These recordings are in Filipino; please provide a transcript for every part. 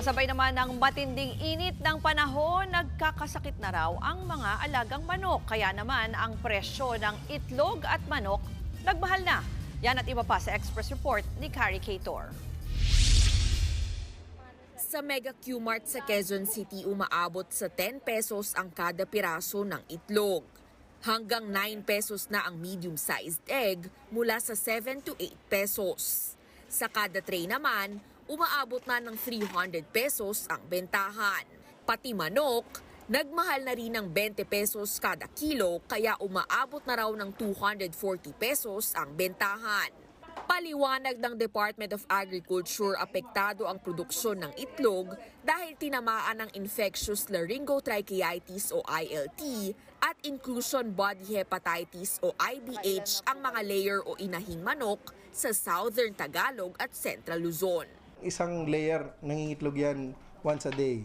Kasabay naman ng matinding init ng panahon, nagkakasakit na raw ang mga alagang manok. Kaya naman ang presyo ng itlog at manok nagmahal na. Yan at iba pa sa Express Report ni Carrie Cator. Sa Mega Q-Mart sa Quezon City, umaabot sa 10 pesos ang kada piraso ng itlog. Hanggang 9 pesos na ang medium-sized egg mula sa 7 to 8 pesos. Sa kada tray naman, umaabot na ng 300 pesos ang bentahan. Pati manok, nagmahal na rin ng 20 pesos kada kilo kaya umaabot na raw ng 240 pesos ang bentahan. Paliwanag ng Department of Agriculture, apektado ang produksyon ng itlog dahil tinamaan ng infectious laryngotracheitis o ILT at inclusion body hepatitis o IBH ang mga layer o inahing manok sa Southern Tagalog at Central Luzon. Isang layer nangingitlog yan once a day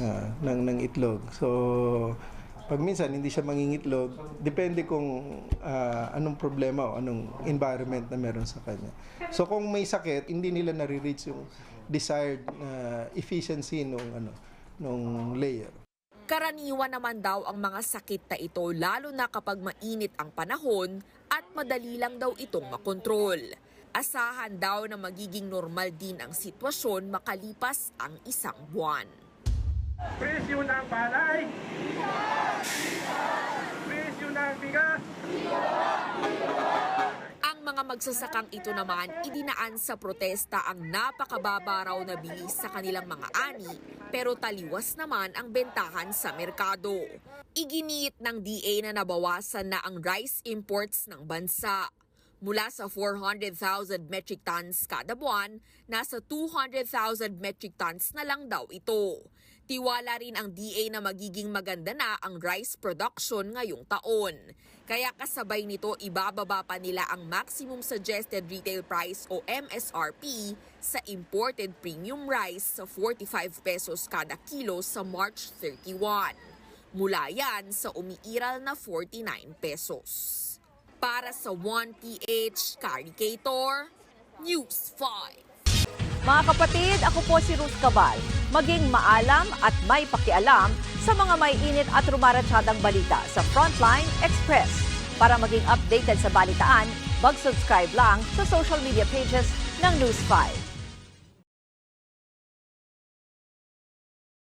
ah, ng, ng itlog. So, pag minsan hindi siya mangingitlog, depende kung ah, anong problema o anong environment na meron sa kanya. So, kung may sakit, hindi nila nare-reach yung desired ah, efficiency nung ano nung layer. Karaniwan naman daw ang mga sakit na ito lalo na kapag mainit ang panahon at madali lang daw itong makontrol. Asahan daw na magiging normal din ang sitwasyon makalipas ang isang buwan. Presyo ng palay. Presyo ng bigas. Ang mga magsasakang ito naman idinaan sa protesta ang napakababa raw na bilis sa kanilang mga ani pero taliwas naman ang bentahan sa merkado. Iginiit ng DA na nabawasan na ang rice imports ng bansa. Mula sa 400,000 metric tons kada buwan, nasa 200,000 metric tons na lang daw ito. Tiwala rin ang DA na magiging maganda na ang rice production ngayong taon. Kaya kasabay nito ibababa pa nila ang maximum suggested retail price o MSRP sa imported premium rice sa 45 pesos kada kilo sa March 31. Mula yan sa umiiral na 49 pesos. Para sa 1PH Caricator, News 5. Mga kapatid, ako po si Ruth Cabal. Maging maalam at may pakialam sa mga may init at rumaratsadang balita sa Frontline Express. Para maging updated sa balitaan, mag-subscribe lang sa social media pages ng News 5.